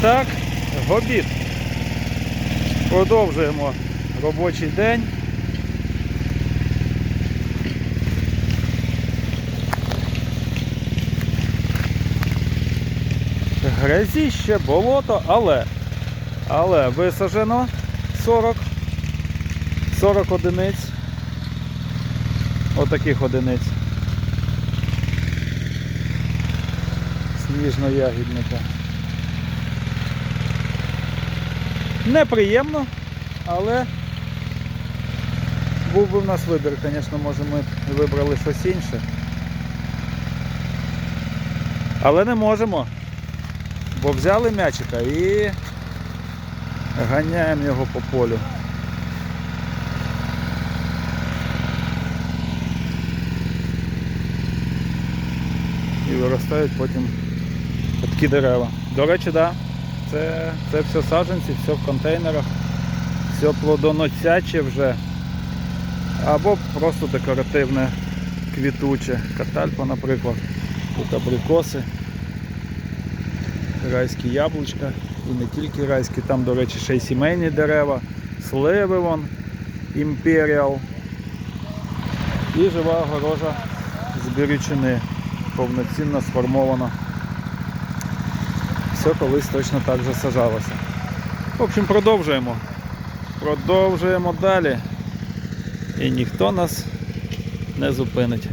так, обід. Продовжуємо робочий день. Грязіще, болото, але, але висаджено 40, 40 одиниць. Отаких одиниць. Сніжно-ягідника. Неприємно, але був би в нас вибір, звісно, може ми вибрали щось інше. Але не можемо, бо взяли м'ячика і ганяємо його по полю. І виростають потім такі дерева. До речі, да, це, це все саджанці, все в контейнерах, все плодоносяче вже. Або просто декоративне квітуче. Катальпа, наприклад. Тут абрикоси, райські яблучка. І не тільки райські, там, до речі, ще й сімейні дерева, сливи вон, імперіал. І жива огорожа з бірючини, повноцінно сформована. Все колись точно так же сажалося. В общем, продовжуємо. Продовжуємо далі. І ніхто нас не зупинить.